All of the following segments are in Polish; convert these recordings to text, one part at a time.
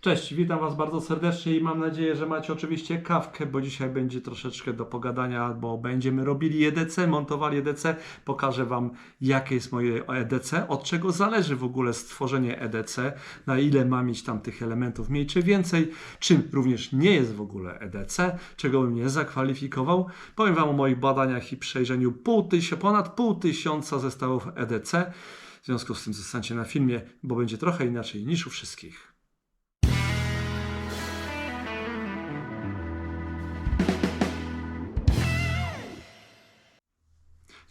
Cześć, witam Was bardzo serdecznie i mam nadzieję, że macie oczywiście kawkę, bo dzisiaj będzie troszeczkę do pogadania, bo będziemy robili EDC, montowali EDC. Pokażę Wam, jakie jest moje EDC, od czego zależy w ogóle stworzenie EDC, na ile ma mieć tam tych elementów mniej czy więcej, czym również nie jest w ogóle EDC, czego bym nie zakwalifikował. Powiem Wam o moich badaniach i przejrzeniu pół tysiąca, ponad pół tysiąca zestawów EDC. W związku z tym zostańcie na filmie, bo będzie trochę inaczej niż u wszystkich.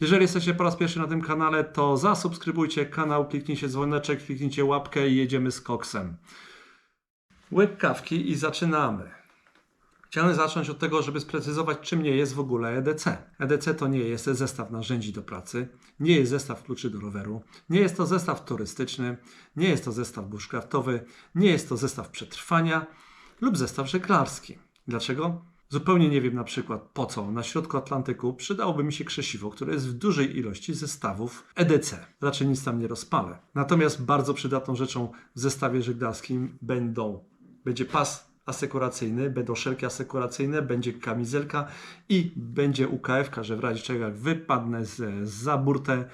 Jeżeli jesteście po raz pierwszy na tym kanale, to zasubskrybujcie kanał, kliknijcie dzwoneczek, kliknijcie łapkę i jedziemy z koksem. Łyk kawki i zaczynamy. Chciałem zacząć od tego, żeby sprecyzować, czym nie jest w ogóle EDC. EDC to nie jest zestaw narzędzi do pracy, nie jest zestaw kluczy do roweru, nie jest to zestaw turystyczny, nie jest to zestaw bushcraftowy, nie jest to zestaw przetrwania lub zestaw żeglarski. Dlaczego? Zupełnie nie wiem na przykład po co na środku Atlantyku przydałoby mi się krzesiwo, które jest w dużej ilości zestawów EDC. Raczej nic tam nie rozpalę. Natomiast bardzo przydatną rzeczą w zestawie żeglarskim będą, będzie pas asekuracyjny, będą szelki asekuracyjne, będzie kamizelka i będzie UKF, że w razie czego jak wypadnę z, za burtę,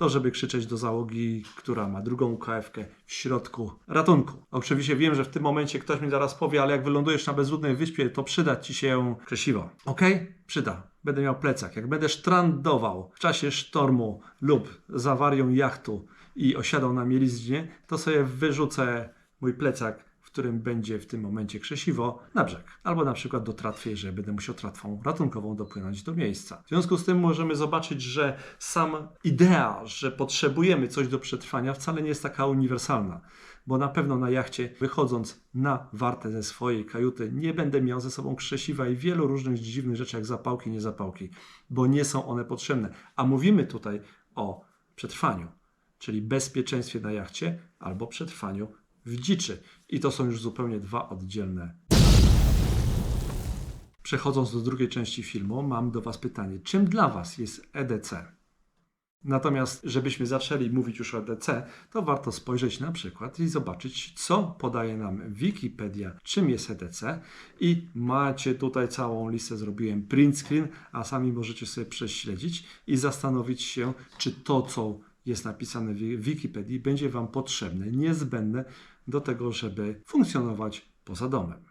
to żeby krzyczeć do załogi, która ma drugą UKF w środku ratunku. Oczywiście wiem, że w tym momencie ktoś mi zaraz powie, ale jak wylądujesz na bezludnej wyspie, to przyda ci się krzesiwo. Ok? Przyda. Będę miał plecak. Jak będę sztrandował w czasie sztormu lub z awarią jachtu i osiadał na mieliźnie, to sobie wyrzucę mój plecak którym będzie w tym momencie krzesiwo na brzeg. Albo na przykład do tratwy, że będę musiał tratwą ratunkową dopłynąć do miejsca. W związku z tym możemy zobaczyć, że sam idea, że potrzebujemy coś do przetrwania wcale nie jest taka uniwersalna. Bo na pewno na jachcie, wychodząc na wartę ze swojej kajuty, nie będę miał ze sobą krzesiwa i wielu różnych dziwnych rzeczy, jak zapałki, niezapałki, bo nie są one potrzebne. A mówimy tutaj o przetrwaniu, czyli bezpieczeństwie na jachcie albo przetrwaniu w dziczy. I to są już zupełnie dwa oddzielne. Przechodząc do drugiej części filmu, mam do Was pytanie: czym dla Was jest EDC? Natomiast, żebyśmy zaczęli mówić już o EDC, to warto spojrzeć na przykład i zobaczyć, co podaje nam Wikipedia, czym jest EDC. I macie tutaj całą listę, zrobiłem print screen, a sami możecie sobie prześledzić i zastanowić się, czy to, co jest napisane w Wikipedii, będzie Wam potrzebne, niezbędne do tego, żeby funkcjonować poza domem.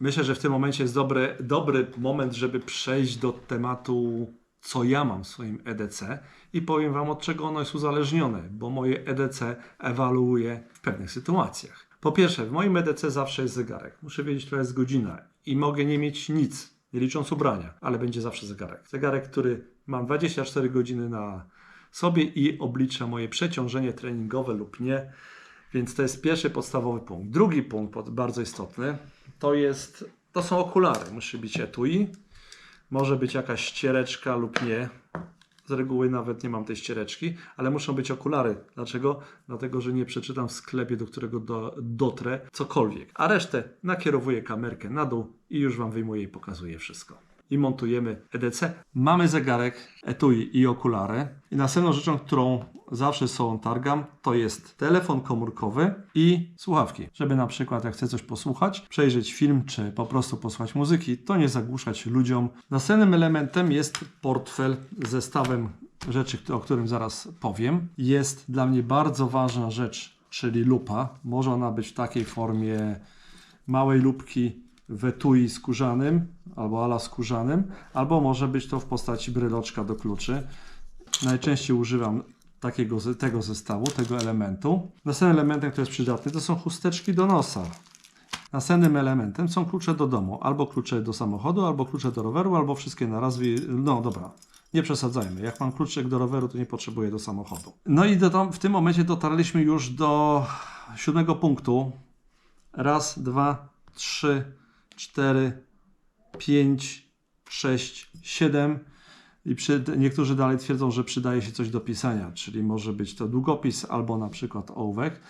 Myślę, że w tym momencie jest dobry, dobry moment, żeby przejść do tematu, co ja mam w swoim EDC i powiem Wam, od czego ono jest uzależnione, bo moje EDC ewaluuje w pewnych sytuacjach. Po pierwsze, w moim EDC zawsze jest zegarek. Muszę wiedzieć, która jest godzina i mogę nie mieć nic, nie licząc ubrania, ale będzie zawsze zegarek. Zegarek, który mam 24 godziny na sobie i oblicza moje przeciążenie treningowe lub nie. Więc to jest pierwszy podstawowy punkt. Drugi punkt, bardzo istotny, to jest, to są okulary. Musi być etui, może być jakaś ściereczka lub nie. Z reguły nawet nie mam tej ściereczki, ale muszą być okulary. Dlaczego? Dlatego, że nie przeczytam w sklepie, do którego do, dotrę cokolwiek. A resztę nakierowuję kamerkę na dół i już Wam wyjmuję i pokazuję wszystko i montujemy EDC. Mamy zegarek, etui i okulary. I następną rzeczą, którą zawsze są targam, to jest telefon komórkowy i słuchawki. Żeby na przykład jak chcę coś posłuchać, przejrzeć film, czy po prostu posłuchać muzyki, to nie zagłuszać ludziom. Następnym elementem jest portfel z zestawem rzeczy, o którym zaraz powiem. Jest dla mnie bardzo ważna rzecz, czyli lupa. Może ona być w takiej formie małej lupki w etui skórzanym albo ala skórzanym, albo może być to w postaci bryloczka do kluczy. Najczęściej używam takiego, tego zestawu, tego elementu. Następnym elementem, który jest przydatny, to są chusteczki do nosa. Następnym elementem są klucze do domu, albo klucze do samochodu, albo klucze do roweru, albo wszystkie na raz. No dobra, nie przesadzajmy. Jak mam kluczyk do roweru, to nie potrzebuję do samochodu. No i do, w tym momencie dotarliśmy już do siódmego punktu. Raz, dwa, trzy, 4, 5, 6, 7 i przy, niektórzy dalej twierdzą, że przydaje się coś do pisania, czyli może być to długopis albo na przykład ołówek.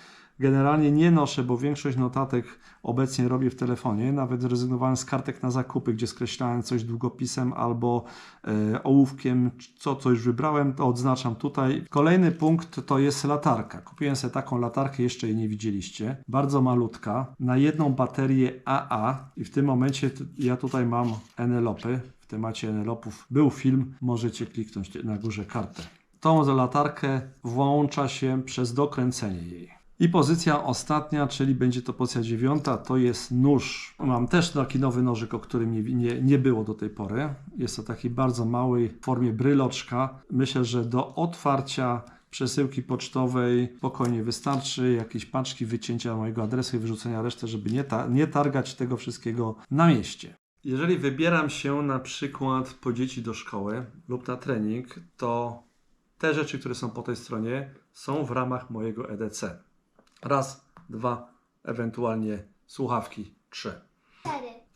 Generalnie nie noszę, bo większość notatek obecnie robię w telefonie. Nawet zrezygnowałem z kartek na zakupy, gdzie skreślałem coś długopisem albo e, ołówkiem, co, co już wybrałem, to odznaczam tutaj. Kolejny punkt to jest latarka. Kupiłem sobie taką latarkę, jeszcze jej nie widzieliście. Bardzo malutka, na jedną baterię AA i w tym momencie ja tutaj mam enelopy. W temacie enelopów był film, możecie kliknąć na górze kartę. Tą latarkę włącza się przez dokręcenie jej. I pozycja ostatnia, czyli będzie to pozycja dziewiąta, to jest nóż. Mam też taki nowy nożyk, o którym nie, nie, nie było do tej pory. Jest to taki bardzo mały w formie bryloczka. Myślę, że do otwarcia przesyłki pocztowej spokojnie wystarczy. Jakieś paczki, wycięcia mojego adresu i wyrzucenia reszty, żeby nie, ta, nie targać tego wszystkiego na mieście. Jeżeli wybieram się na przykład po dzieci do szkoły lub na trening, to te rzeczy, które są po tej stronie, są w ramach mojego EDC. Raz, dwa, ewentualnie słuchawki, trzy.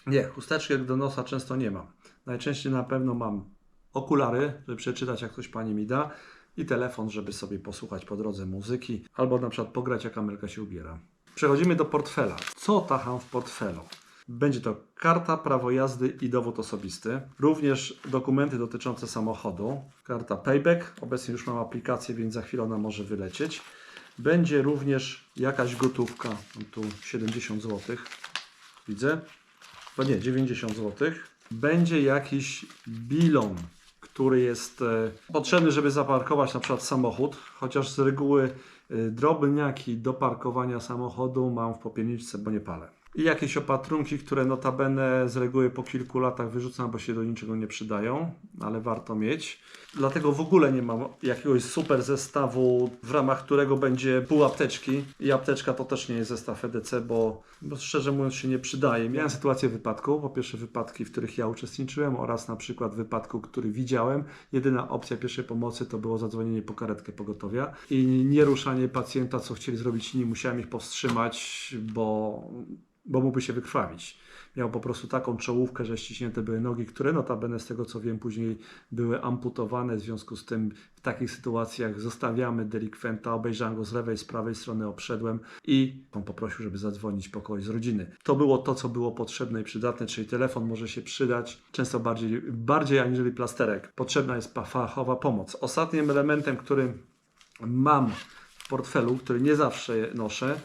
Nie, chusteczek do nosa często nie mam. Najczęściej na pewno mam okulary, żeby przeczytać, jak ktoś pani mi da, i telefon, żeby sobie posłuchać po drodze muzyki, albo na przykład pograć, jak Amelka się ubiera. Przechodzimy do portfela. Co tacham w portfelu? Będzie to karta, prawo jazdy i dowód osobisty. Również dokumenty dotyczące samochodu. Karta Payback. Obecnie już mam aplikację, więc za chwilę ona może wylecieć. Będzie również jakaś gotówka. Mam tu 70 zł. Widzę. Bo nie, 90 zł. Będzie jakiś bilon, który jest e, potrzebny, żeby zaparkować na przykład samochód, chociaż z reguły e, drobniaki do parkowania samochodu mam w popielniczce, bo nie palę. I jakieś opatrunki, które notabene z reguły po kilku latach wyrzucam, bo się do niczego nie przydają, ale warto mieć. Dlatego w ogóle nie mam jakiegoś super zestawu, w ramach którego będzie pół apteczki. I apteczka to też nie jest zestaw EDC, bo, bo szczerze mówiąc się nie przydaje. Miałem sytuację wypadku. Po pierwsze wypadki, w których ja uczestniczyłem oraz na przykład wypadku, który widziałem. Jedyna opcja pierwszej pomocy to było zadzwonienie po karetkę pogotowia i nie ruszanie pacjenta, co chcieli zrobić inni. Musiałem ich powstrzymać, bo bo mógłby się wykrwawić. Miał po prostu taką czołówkę, że ściśnięte były nogi, które notabene z tego co wiem później były amputowane. W związku z tym w takich sytuacjach zostawiamy delikwenta, obejrzałem go z lewej, z prawej strony, obszedłem i on poprosił, żeby zadzwonić po kogoś z rodziny. To było to, co było potrzebne i przydatne, czyli telefon może się przydać często bardziej, bardziej aniżeli plasterek. Potrzebna jest fachowa pomoc. Ostatnim elementem, który mam w portfelu, który nie zawsze noszę,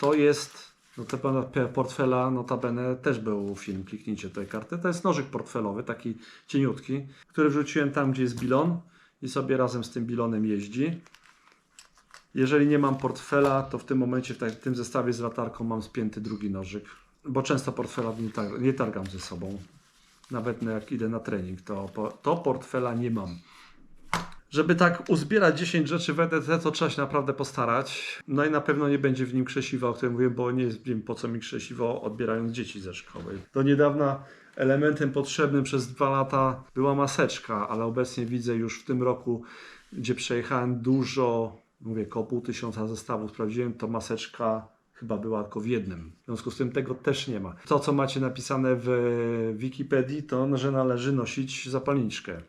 to jest no te portfela, notabene też był film, kliknijcie tutaj kartę. To jest nożyk portfelowy, taki cieniutki, który wrzuciłem tam, gdzie jest bilon i sobie razem z tym bilonem jeździ. Jeżeli nie mam portfela, to w tym momencie w tym zestawie z latarką mam spięty drugi nożyk, bo często portfela nie, nie targam ze sobą. Nawet jak idę na trening, to, to portfela nie mam. Żeby tak uzbierać 10 rzeczy w EDT, to trzeba się naprawdę postarać. No i na pewno nie będzie w nim krzesiwa, o którym mówiłem, bo nie wiem po co mi krzesiwo, odbierając dzieci ze szkoły. Do niedawna elementem potrzebnym przez dwa lata była maseczka, ale obecnie widzę już w tym roku, gdzie przejechałem dużo, mówię, około pół tysiąca zestawów, sprawdziłem, to maseczka chyba była tylko w jednym. W związku z tym tego też nie ma. To, co macie napisane w Wikipedii, to, że należy nosić zapalniczkę.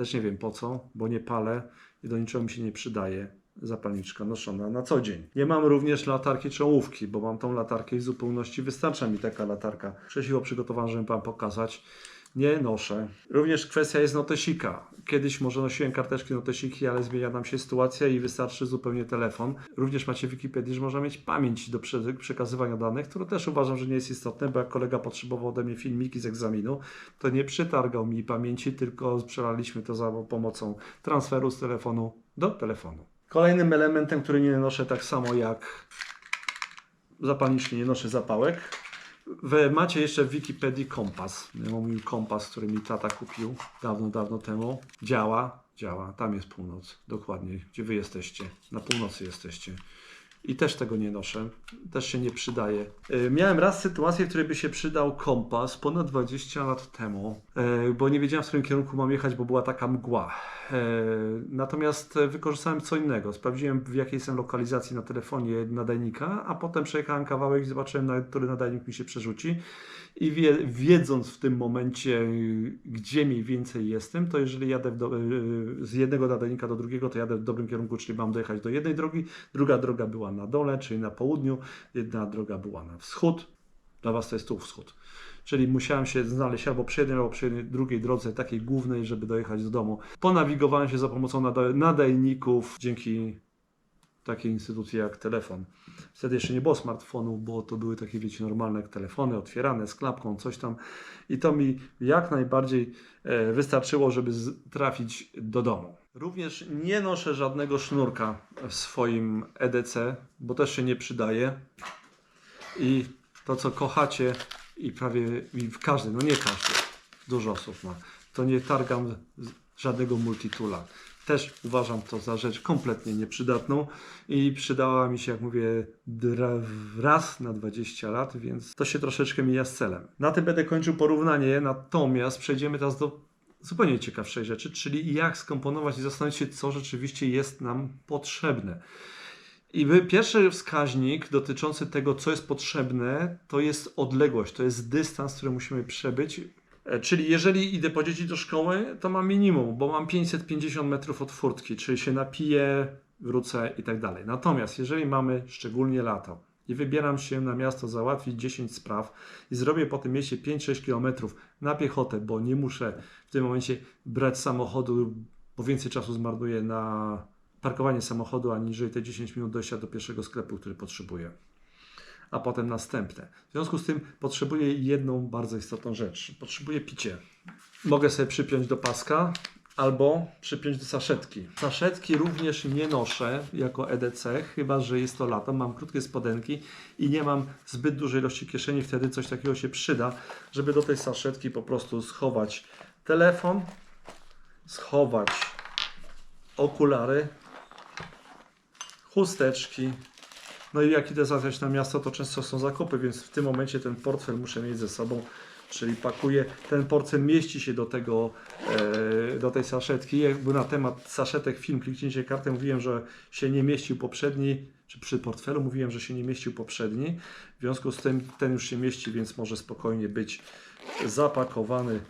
Też nie wiem po co, bo nie palę i do niczego mi się nie przydaje zapalniczka noszona na co dzień. Nie mam również latarki czołówki, bo mam tą latarkę i w zupełności wystarcza mi taka latarka. Krzesiwo przygotowałem, żeby Wam pokazać. Nie noszę. Również kwestia jest notesika. Kiedyś może nosiłem karteczki notesiki, ale zmienia nam się sytuacja i wystarczy zupełnie telefon. Również macie w Wikipedii, że można mieć pamięć do prze- przekazywania danych, które też uważam, że nie jest istotne, bo jak kolega potrzebował ode mnie filmiki z egzaminu, to nie przytargał mi pamięci, tylko przelaliśmy to za pomocą transferu z telefonu do telefonu. Kolejnym elementem, który nie noszę tak samo jak zapalnicznie nie noszę zapałek. Wy macie jeszcze w Wikipedii kompas. Ja mam mój kompas, który mi tata kupił dawno, dawno temu. Działa, działa. Tam jest północ, dokładnie, gdzie wy jesteście. Na północy jesteście. I też tego nie noszę, też się nie przydaje. Yy, Miałem raz sytuację, w której by się przydał kompas ponad 20 lat temu. E, bo nie wiedziałem, w którym kierunku mam jechać, bo była taka mgła. E, Natomiast e, wykorzystałem co innego. Sprawdziłem, w jakiej jestem lokalizacji na telefonie nadajnika, a potem przejechałem kawałek i zobaczyłem, na który nadajnik mi się przerzuci. I wie, wiedząc w tym momencie, gdzie mniej więcej jestem, to jeżeli jadę do, y, z jednego nadajnika do drugiego, to jadę w dobrym kierunku, czyli mam dojechać do jednej drogi, druga droga była na dole, czyli na południu, jedna droga była na wschód. Dla Was to jest tu wschód. Czyli musiałem się znaleźć albo przy jednej, albo przy jednej, drugiej drodze, takiej głównej, żeby dojechać do domu. Ponawigowałem się za pomocą nada- nadajników dzięki takiej instytucji jak telefon. Wtedy jeszcze nie było smartfonów, bo to były takie, wiecie, normalne telefony, otwierane z klapką, coś tam. I to mi jak najbardziej e, wystarczyło, żeby trafić do domu. Również nie noszę żadnego sznurka w swoim EDC, bo też się nie przydaje. I to, co kochacie, i prawie i w każdym, no nie każdy, dużo osób ma, to nie targam żadnego multitula. Też uważam to za rzecz kompletnie nieprzydatną i przydała mi się, jak mówię, raz na 20 lat, więc to się troszeczkę mija z celem. Na tym będę kończył porównanie, natomiast przejdziemy teraz do zupełnie ciekawszej rzeczy, czyli jak skomponować i zastanowić się, co rzeczywiście jest nam potrzebne. I pierwszy wskaźnik dotyczący tego, co jest potrzebne, to jest odległość, to jest dystans, który musimy przebyć. E, Czyli jeżeli idę po dzieci do szkoły, to mam minimum, bo mam 550 metrów od furtki, czyli się napiję, wrócę i tak dalej. Natomiast jeżeli mamy szczególnie lato i wybieram się na miasto załatwić 10 spraw i zrobię po tym mieście 5-6 kilometrów na piechotę, bo nie muszę w tym momencie brać samochodu, bo więcej czasu zmarnuję na parkowanie samochodu, aniżeli te 10 minut dojścia do pierwszego sklepu, który potrzebuję, a potem następne. W związku z tym potrzebuję jedną bardzo istotną rzecz. Potrzebuję picie. Mogę sobie przypiąć do paska albo przypiąć do saszetki. Saszetki również nie noszę jako EDC, chyba że jest to lato, mam krótkie spodenki i nie mam zbyt dużej ilości kieszeni, wtedy coś takiego się przyda, żeby do tej saszetki po prostu schować telefon, schować okulary, chusteczki. No i jak idę zabrać na miasto, to często są zakupy, więc w tym momencie ten portfel muszę mieć ze sobą, czyli pakuję. Ten portfel mieści się do tego, e, do tej saszetki. Jakby na temat saszetek film kliknięcie kartę mówiłem, że się nie mieścił poprzedni, czy przy portfelu mówiłem, że się nie mieścił poprzedni. W związku z tym ten już się mieści, więc może spokojnie być zapakowany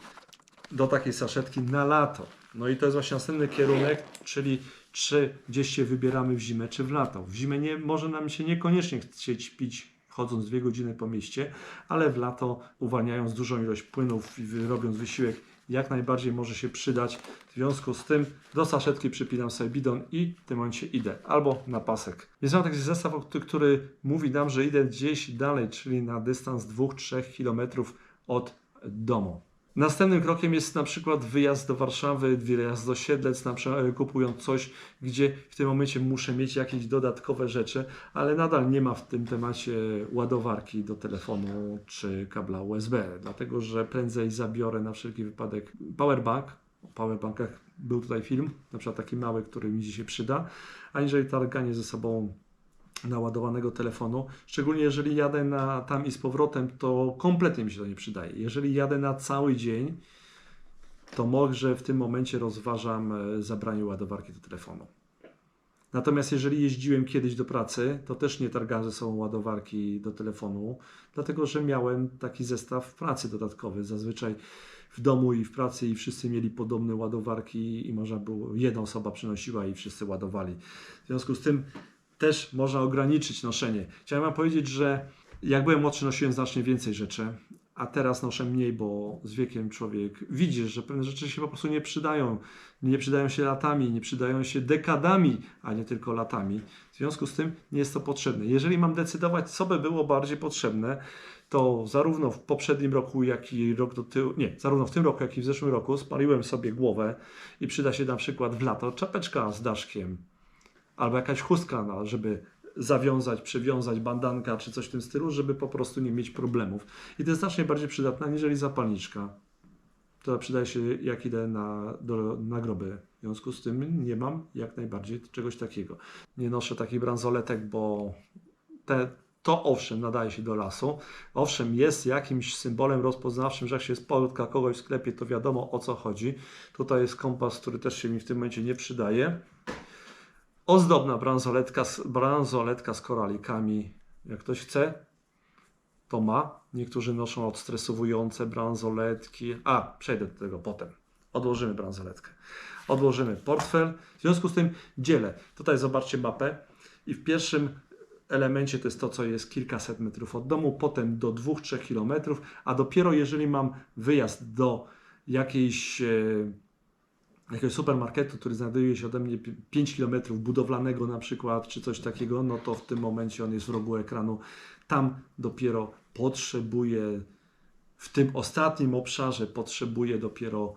do takiej saszetki na lato. No i to jest właśnie następny kierunek, czyli czy gdzieś się wybieramy w zimę, czy w lato. W zimę nie, może nam się niekoniecznie chcieć pić chodząc dwie godziny po mieście, ale w lato uwalniając dużą ilość płynów i robiąc wysiłek jak najbardziej może się przydać. W związku z tym do saszetki przypinam sobie bidon i w tym momencie idę. Albo na pasek. Jest mam taki zestaw, który mówi nam, że idę gdzieś dalej, czyli na dystans 2-3 km od domu. Następnym krokiem jest na przykład wyjazd do Warszawy, wyjazd do Siedlec, na przykład kupując coś, gdzie w tym momencie muszę mieć jakieś dodatkowe rzeczy, ale nadal nie ma w tym temacie ładowarki do telefonu czy kabla USB, dlatego że prędzej zabiorę na wszelki wypadek powerbank. O powerbankach był tutaj film, na przykład taki mały, który mi dzisiaj przyda, aniżeli targanie ze sobą naładowanego telefonu. Szczególnie jeżeli jadę na tam i z powrotem, to kompletnie mi się to nie przydaje. Jeżeli jadę na cały dzień, to może w tym momencie rozważam e, zabranie ładowarki do telefonu. Natomiast jeżeli jeździłem kiedyś do pracy, to też nie targałem ze sobą ładowarki do telefonu, dlatego że miałem taki zestaw pracy dodatkowy. Zazwyczaj w domu i w pracy i wszyscy mieli podobne ładowarki i można było, jedna osoba przynosiła i wszyscy ładowali. W związku z tym też można ograniczyć noszenie. Chciałem wam powiedzieć, że jak byłem młodszy, nosiłem znacznie więcej rzeczy, a teraz noszę mniej, bo z wiekiem człowiek widzi, że pewne rzeczy się po prostu nie przydają. Nie przydają się latami, nie przydają się dekadami, a nie tylko latami. W związku z tym nie jest to potrzebne. Jeżeli mam decydować, co by było bardziej potrzebne, to zarówno w poprzednim roku, jak i rok do tyłu, nie, zarówno w tym roku, jak i w zeszłym roku spaliłem sobie głowę i przyda się na przykład w lato czapeczka z daszkiem, albo jakaś chustka, no, żeby zawiązać, przewiązać bandanka czy coś w tym stylu, żeby po prostu nie mieć problemów. I to jest znacznie bardziej przydatne aniżeli zapalniczka. To przydaje się jak idę na, do, na groby. W związku z tym nie mam jak najbardziej czegoś takiego. Nie noszę takich bransoletek, bo te to owszem nadaje się do lasu, owszem jest jakimś symbolem rozpoznawczym, że jak się spotka kogoś w sklepie, to wiadomo o co chodzi. Tutaj jest kompas, który też się mi w tym momencie nie przydaje. Ozdobna bransoletka, bransoletka z koralikami. Jak ktoś chce, to ma. Niektórzy noszą odstresowujące bransoletki. A, przejdę do tego potem. Odłożymy bransoletkę. Odłożymy portfel. W związku z tym dzielę. Tutaj zobaczcie mapę. I w pierwszym elemencie to jest to, co jest kilkaset metrów od domu, potem do 2-3 kilometrów, a dopiero jeżeli mam wyjazd do jakiejś, e, jakiegoś supermarketu, który znajduje się ode mnie 5 kilometrów budowlanego na przykład, czy coś takiego, no to w tym momencie on jest w rogu ekranu. Tam dopiero potrzebuję, w tym ostatnim obszarze potrzebuję dopiero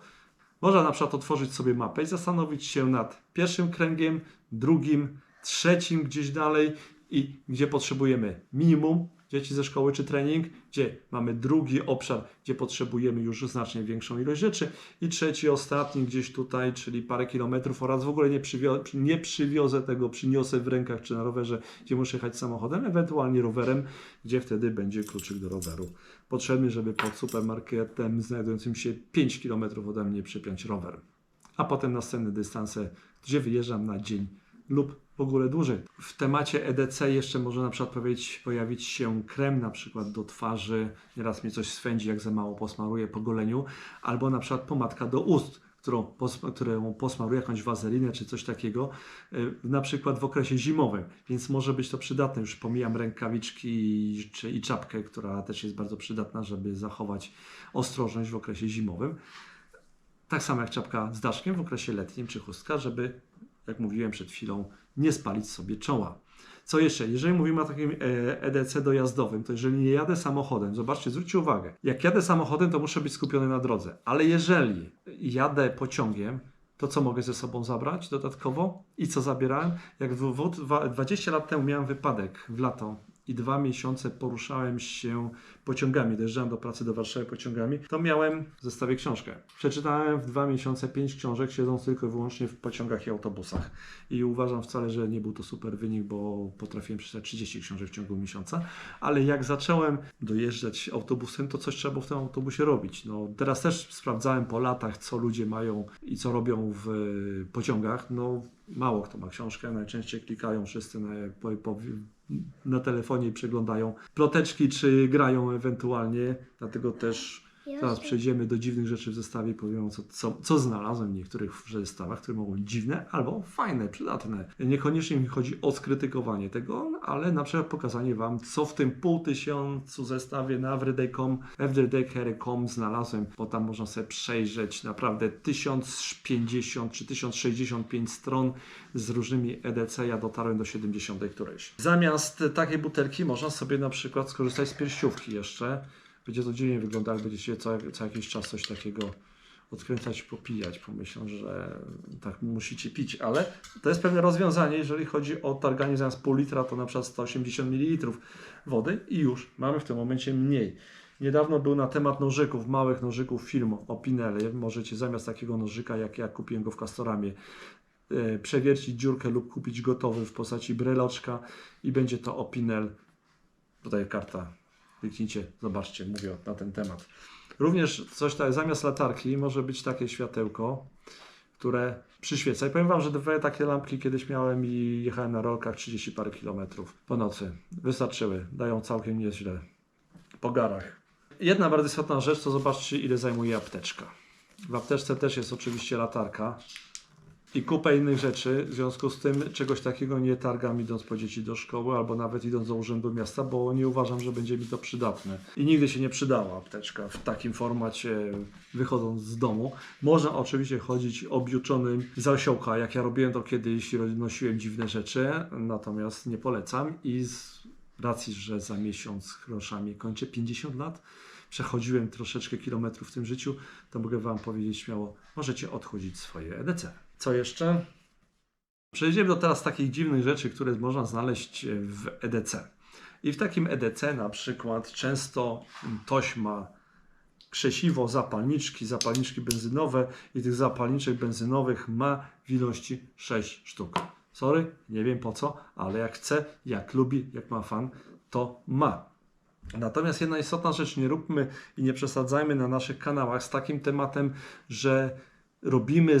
można na przykład otworzyć sobie mapę i zastanowić się nad pierwszym kręgiem, drugim, trzecim gdzieś dalej i gdzie potrzebujemy minimum dzieci ze szkoły czy trening, gdzie mamy drugi obszar, gdzie potrzebujemy już znacznie większą ilość rzeczy i trzeci, ostatni gdzieś tutaj, czyli parę kilometrów oraz w ogóle nie, przywio- nie przywiozę tego, przyniosę w rękach czy na rowerze, gdzie muszę jechać samochodem, ewentualnie rowerem, gdzie wtedy będzie kluczyk do roweru potrzebny, żeby pod supermarketem znajdującym się 5 km ode mnie przypiąć rower. A potem następne dystanse, gdzie wyjeżdżam na dzień lub w ogóle dłużej. W temacie EDC jeszcze może na przykład powiedzieć, pojawić się krem na przykład do twarzy, nieraz mnie coś swędzi, jak za mało posmaruję po goleniu, albo na przykład pomadka do ust, którą, którą posmaruję, jakąś wazelinę czy coś takiego, y, na przykład w okresie zimowym, więc może być to przydatne. Już pomijam rękawiczki czy, i czapkę, która też jest bardzo przydatna, żeby zachować ostrożność w okresie zimowym. Tak samo jak czapka z daszkiem w okresie letnim czy chustka, żeby, jak mówiłem przed chwilą, nie spalić sobie czoła. Co jeszcze? Jeżeli mówimy o takim e, EDC dojazdowym, to jeżeli nie jadę samochodem, zobaczcie, zwróćcie uwagę, jak jadę samochodem, to muszę być skupiony na drodze, ale jeżeli jadę pociągiem, to co mogę ze sobą zabrać dodatkowo i co zabierałem? Jak w, w, dwa- 20 lat temu miałem wypadek w lato i dwa miesiące poruszałem się pociągami, dojeżdżałem do pracy do Warszawy pociągami, to miałem w zestawie książkę. Przeczytałem w dwa miesiące pięć książek, siedząc tylko i wyłącznie w pociągach i autobusach. I uważam wcale, że nie był to super wynik, bo potrafiłem przeczytać 30 książek w ciągu miesiąca. Ale jak zacząłem dojeżdżać autobusem, to coś trzeba było w tym autobusie robić. No, teraz też sprawdzałem po latach, co ludzie mają i co robią w pociągach. No, mało kto ma książkę, najczęściej klikają wszyscy na, po, po, na telefonie i przeglądają ploteczki, czy grają ewentualnie. Dlatego też Zaraz przejdziemy do dziwnych rzeczy w zestawie i powiem, co, co, co znalazłem w niektórych zestawach, które mogą być dziwne albo fajne, przydatne. Niekoniecznie mi chodzi o skrytykowanie tego, ale na przykład pokazanie Wam, co w tym pół tysiącu zestawie na everyday.com, znalazłem, bo tam można sobie przejrzeć naprawdę 1050 czy 1065 stron z różnymi EDC. Ja dotarłem do 70 którejś. Zamiast takiej butelki można sobie na przykład skorzystać z pierściówki jeszcze. Będzie to dziwnie wyglądać, będziecie co, co jakiś czas coś takiego odkręcać, popijać. Pomyślą, że tak musicie pić, ale to jest pewne rozwiązanie, jeżeli chodzi o targanie zamiast pół litra, to na przykład 180 ml wody i już mamy w tym momencie mniej. Niedawno był na temat nożyków, małych nożyków film o Pinelli. Możecie zamiast takiego nożyka, jak ja kupiłem go w Castoramie, e, przewiercić dziurkę lub kupić gotowy w postaci breloczka i będzie to Opinel. Tutaj karta Kliknijcie, zobaczcie, mówię na ten temat. Również coś tak, zamiast latarki może być takie światełko, które przyświeca. I powiem Wam, że dwie takie lampki kiedyś miałem i jechałem na rolkach 30 parę kilometrów po nocy. Wystarczyły, dają całkiem nieźle po garach. Jedna bardzo istotna rzecz, to zobaczcie ile zajmuje apteczka. W apteczce też jest oczywiście latarka i kupę innych rzeczy. W związku z tym czegoś takiego nie targam idąc po dzieci do szkoły albo nawet idąc do urzędu miasta, bo nie uważam, że będzie mi to przydatne. I nigdy się nie przydała apteczka w takim formacie wychodząc z domu. Można oczywiście chodzić objuczonym z osiołka, jak ja robiłem to kiedyś, nosiłem dziwne rzeczy, natomiast nie polecam i z racji, że za miesiąc groszami kończę 50 lat, przechodziłem troszeczkę kilometrów w tym życiu, to mogę Wam powiedzieć śmiało, możecie odchodzić swoje EDC. Co jeszcze? Przejdziemy do teraz takich dziwnych rzeczy, które można znaleźć w EDC. I w takim EDC na przykład często tośma, krzesiwo, zapalniczki, zapalniczki benzynowe i tych zapalniczek benzynowych ma w ilości 6 sztuk. Sorry, nie wiem po co, ale jak chce, jak lubi, jak ma fan, to ma. Natomiast jedna istotna rzecz, nie róbmy i nie przesadzajmy na naszych kanałach z takim tematem, że robimy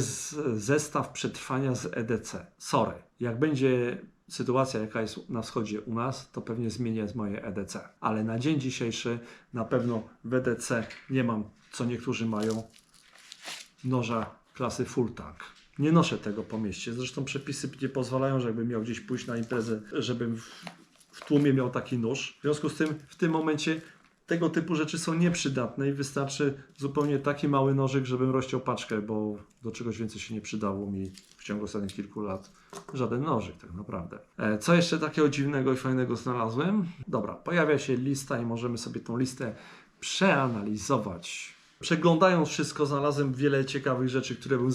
zestaw przetrwania z EDC. Sorry, jak będzie sytuacja, jaka jest na wschodzie u nas, to pewnie zmienię moje EDC. Ale na dzień dzisiejszy na pewno w EDC nie mam, co niektórzy mają, noża klasy full tank. Nie noszę tego po mieście. Zresztą przepisy nie pozwalają, żebym miał gdzieś pójść na imprezę, żebym w, w tłumie miał taki nóż. W związku z tym w tym momencie tego typu rzeczy są nieprzydatne i wystarczy zupełnie taki mały nożyk, żebym rozciął paczkę, bo do czegoś więcej się nie przydało mi w ciągu ostatnich kilku lat. Żaden nożyk tak naprawdę. E, Co jeszcze takiego dziwnego i fajnego znalazłem? Dobra, pojawia się lista i możemy sobie tą listę przeanalizować. Przeglądając wszystko, znalazłem wiele ciekawych rzeczy, które bym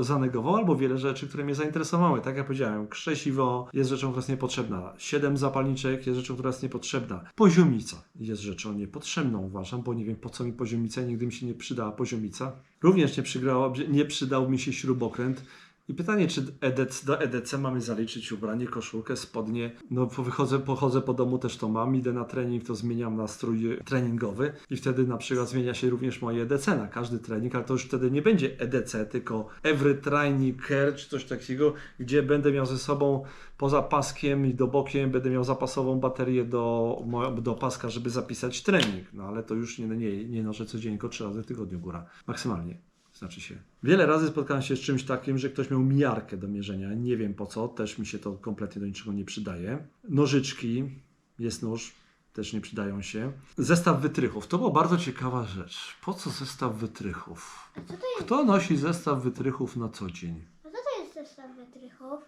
zanegował, albo wiele rzeczy, które mnie zainteresowały. Tak jak powiedziałem, krzesiwo jest rzeczą, która jest niepotrzebna. Siedem zapalniczek jest rzeczą, która jest niepotrzebna. Poziomica jest rzeczą niepotrzebną, uważam, bo nie wiem po co mi poziomica, nigdy mi się nie przydała poziomica. Również nie, przygrała, nie przydał mi się śrubokręt. I pytanie, czy EDC, do EDC mamy zaliczyć ubranie, koszulkę, spodnie. No wychodzę, pochodzę po domu, też to mam, idę na trening, to zmieniam na strój treningowy i wtedy na przykład zmienia się również moje EDC na każdy trening, ale to już wtedy nie będzie EDC, tylko Every Training Care czy coś takiego, gdzie będę miał ze sobą poza paskiem i do bokiem będę miał zapasową baterię do, do paska, żeby zapisać trening. No ale to już nie, nie, nie noszę codziennie, tylko trzy razy w tygodniu góra, maksymalnie. Znaczy się. Wiele razy spotkałem się z czymś takim, że ktoś miał miarkę do mierzenia. Nie wiem po co, też mi się to kompletnie do niczego nie przydaje. Nożyczki, jest nóż, też nie przydają się. Zestaw wytrychów. To była bardzo ciekawa rzecz. Po co zestaw wytrychów? A co to jest? Kto nosi zestaw wytrychów na co dzień? A co to jest zestaw wytrychów?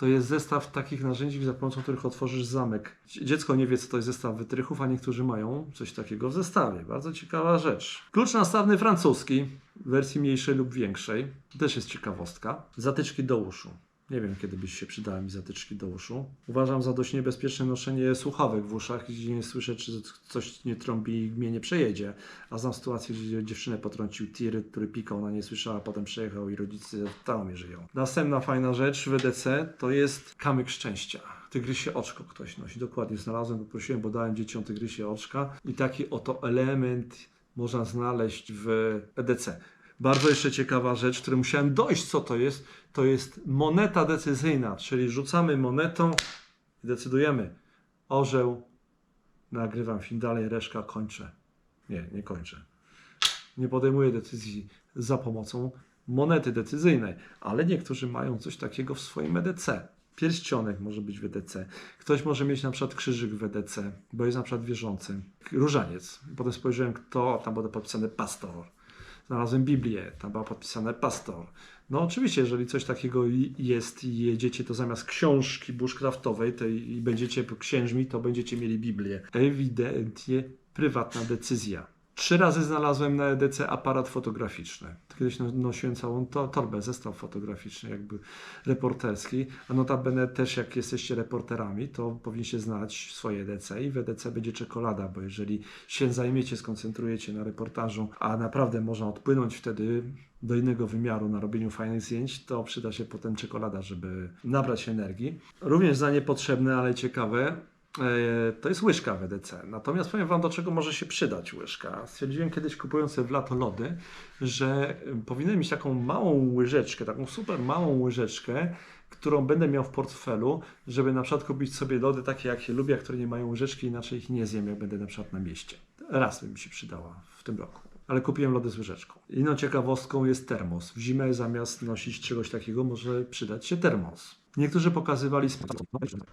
To jest zestaw takich narzędzi, za pomocą których otworzysz zamek. Dziecko nie wie, co to jest zestaw wytrychów, a niektórzy mają coś takiego w zestawie. Bardzo ciekawa rzecz. Klucz nastawny francuski, w wersji mniejszej lub większej. Też jest ciekawostka. Zatyczki do uszu. Nie wiem, kiedy byś się przydały mi zatyczki do uszu. Uważam za dość niebezpieczne noszenie słuchawek w uszach, gdzie nie słyszę, czy coś nie trąbi i mnie nie przejedzie. A znam sytuację, gdzie dziewczynę potrącił tir, który pikał, ona nie słyszała, potem przejechał i rodzice w traumie żyją. Następna fajna rzecz w EDC to jest kamyk szczęścia. Tygrysie oczko ktoś nosi. Dokładnie znalazłem, poprosiłem, bo dałem dzieciom tygrysie oczka i taki oto element można znaleźć w EDC. Bardzo jeszcze ciekawa rzecz, której musiałem dojść, co to jest, to jest moneta decyzyjna, czyli rzucamy monetą i decydujemy. Orzeł, nagrywam film dalej, reszka kończę. Nie, nie kończę. Nie podejmuję decyzji za pomocą monety decyzyjnej, ale niektórzy mają coś takiego w swoim EDC. Pierścionek może być w EDC. Ktoś może mieć na przykład krzyżyk w EDC, bo jest na przykład wierzący. Różaniec. Potem spojrzałem, kto, tam było podpisane pastor. Znalazłem Biblię, tam było podpisane pastor. No oczywiście, jeżeli coś takiego jest i jedziecie, to zamiast książki bushcraftowej tej, i będziecie księżmi, to będziecie mieli Biblię. Ewidentnie prywatna decyzja. Trzy razy znalazłem na EDC aparat fotograficzny. Kiedyś no- nosiłem całą to, torbę, zestaw fotograficzny, jakby reporterski. A notabene też jak jesteście reporterami, to powinniście znać swoje EDC i w EDC będzie czekolada, bo jeżeli się zajmiecie, skoncentrujecie na reportażu, a naprawdę można odpłynąć wtedy do innego wymiaru na robieniu fajnych zdjęć, to przyda się potem czekolada, żeby nabrać energii. Również za niepotrzebne, ale ciekawe, to jest łyżka w EDC. Natomiast powiem Wam, do czego może się przydać łyżka. Stwierdziłem kiedyś kupując w lato lody, że e, powinienem mieć taką małą łyżeczkę, taką super małą łyżeczkę, którą będę miał w portfelu, żeby na przykład kupić sobie lody takie, jak je lubię, a które nie mają łyżeczki, inaczej ich nie zjem, jak będę na przykład na mieście. Raz by mi się przydała w tym roku. Ale kupiłem lody z łyżeczką. Inną ciekawostką jest termos. W zimę zamiast nosić czegoś takiego może przydać się termos. Niektórzy pokazywali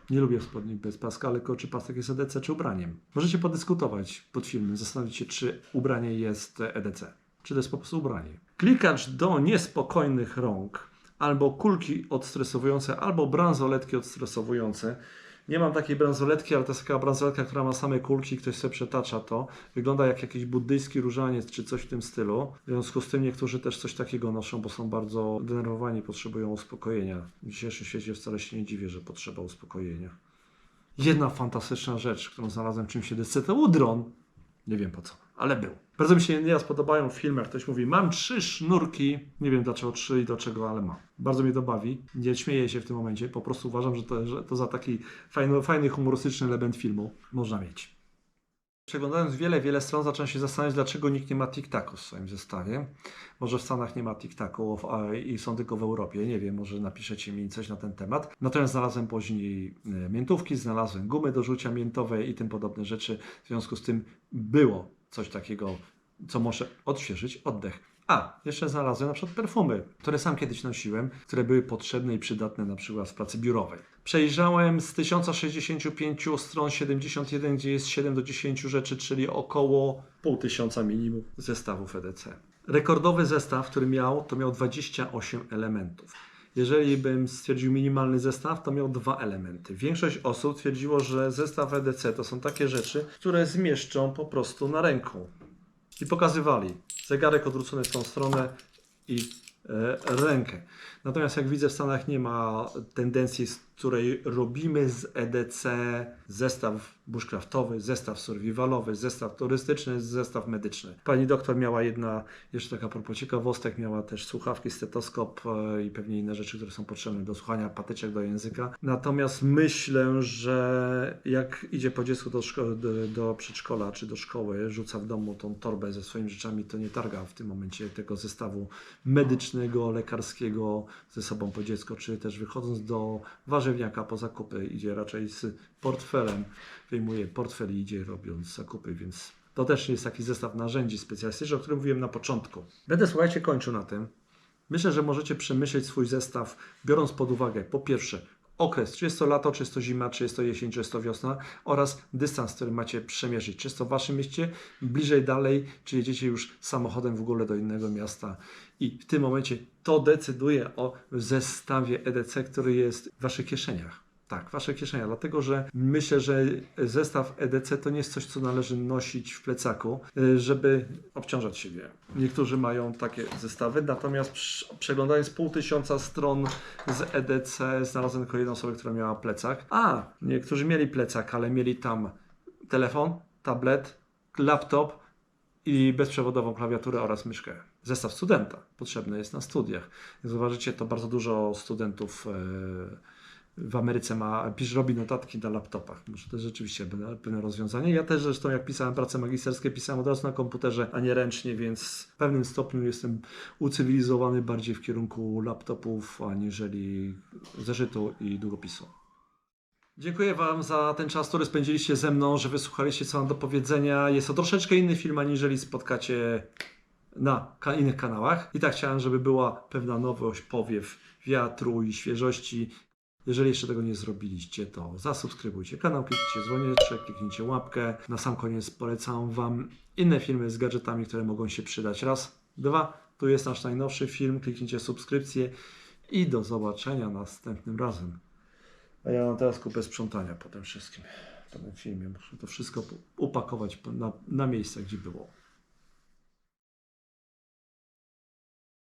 nie lubię spodni bez paska, ale czy pasek jest EDC czy ubraniem. Możecie podyskutować pod filmem, zastanowić się, czy ubranie jest EDC, czy to jest po prostu ubranie. Klikacz do niespokojnych rąk, albo kulki odstresowujące, albo bransoletki odstresowujące. Nie mam takiej bransoletki, ale to jest taka bransoletka, która ma same kulki, ktoś sobie przetacza to. Wygląda jak jakiś buddyjski różaniec czy coś w tym stylu. W związku z tym niektórzy też coś takiego noszą, bo są bardzo denerwowani, potrzebują uspokojenia. W dzisiejszym świecie wcale się nie dziwię, że potrzeba uspokojenia. Jedna fantastyczna rzecz, którą znalazłem czym się decy, to udron. Nie wiem po co, ale był. Bardzo mi się nieraz podobają filmy, jak ktoś mówi, mam trzy sznurki, nie wiem dlaczego trzy i do czego, ale mam. Bardzo mnie to bawi. Nie śmieję się w tym momencie, po prostu uważam, że to, że to za taki fajny, fajny, humorystyczny element filmu można mieć. Przeglądając wiele, wiele stron, zacząłem się zastanawiać, dlaczego nikt nie ma TikTaku w swoim zestawie. Może w Stanach nie ma TikTaku i są tylko w Europie, nie wiem, może napiszecie mi coś na ten temat. Natomiast znalazłem później e, miętówki, znalazłem gumy do rzucia miętowe i tym podobne rzeczy. W związku z tym było coś takiego, co może odświeżyć oddech. A, jeszcze znalazłem na przykład perfumy, które sam kiedyś nosiłem, które były potrzebne i przydatne na przykład w pracy biurowej. Przejrzałem z 1065 stron 71, gdzie jest 7 do 10 rzeczy, czyli około pół tysiąca minimum zestawów EDC. Rekordowy zestaw, który miał, to miał 28 elementów. Jeżeli bym stwierdził minimalny zestaw, to miał dwa elementy. Większość osób twierdziło, że zestaw EDC to są takie rzeczy, które zmieszczą po prostu na ręku. I pokazywali zegarek odwrócony w tą stronę i e, rękę. Natomiast jak widzę w Stanach nie ma tendencji, której robimy z EDC zestaw bushcraftowy, zestaw survivalowy, zestaw turystyczny, zestaw medyczny. Pani doktor miała jedna, jeszcze taka propos ciekawostek, miała też słuchawki, stetoskop e, i pewnie inne rzeczy, które są potrzebne do słuchania, patyczek do języka. Natomiast myślę, że jak idzie po dziecku do, do, do przedszkola czy do szkoły, rzuca w domu tą torbę ze swoimi rzeczami, to nie targa w tym momencie tego zestawu medycznego, lekarskiego ze sobą po dziecko, czy też wychodząc do warzywniaka po zakupy idzie raczej z portfelem, wyjmuje portfel i idzie robiąc zakupy, więc to też jest taki zestaw narzędzi specjalistycznych, o którym mówiłem na początku. Będę, słuchajcie, kończył na tym. Myślę, że możecie przemyśleć swój zestaw, biorąc pod uwagę po pierwsze okres, czy jest to lato, czy jest to zima, czy jest to jesień, czy jest to wiosna oraz dystans, który macie przemierzyć. Czy jest to w waszym mieście, bliżej, dalej, czy jedziecie już samochodem w ogóle do innego miasta. I w tym momencie to decyduje o zestawie EDC, który jest w waszych kieszeniach. Tak, w waszych kieszeniach, dlatego że myślę, że zestaw EDC to nie jest coś, co należy nosić w plecaku, y, żeby obciążać siebie. Niektórzy mają takie zestawy, natomiast prz- przeglądając pół tysiąca stron z EDC znalazłem tylko jedną osobę, która miała plecak. A, niektórzy mieli plecak, ale mieli tam telefon, tablet, laptop i bezprzewodową klawiaturę oraz myszkę. Zestaw studenta potrzebny jest na studiach. Jak zauważycie, to bardzo dużo studentów e, w Ameryce ma, pisz, robi notatki na laptopach. Może to jest rzeczywiście pewne rozwiązanie. Ja też zresztą jak pisałem prace magisterskie, pisałem od razu na komputerze, a nie ręcznie, więc w pewnym stopniu jestem ucywilizowany bardziej w kierunku laptopów, aniżeli zeszytu i długopisu. Dziękuję Wam za ten czas, który spędziliście ze mną, że wysłuchaliście co mam do powiedzenia. Jest to troszeczkę inny film, aniżeli spotkacie na innych kanałach. I tak chciałem, żeby była pewna nowość, powiew wiatru i świeżości. Jeżeli jeszcze tego nie zrobiliście, to zasubskrybujcie kanał, kliknijcie dzwoneczek, kliknijcie łapkę. Na sam koniec polecam Wam inne filmy z gadżetami, które mogą się przydać. Raz, dwa, tu jest nasz najnowszy film, kliknijcie subskrypcję i do zobaczenia następnym razem. A ja mam teraz kupę sprzątania po tym wszystkim, po tym filmie. Muszę to wszystko upakować na, na miejsce, gdzie było.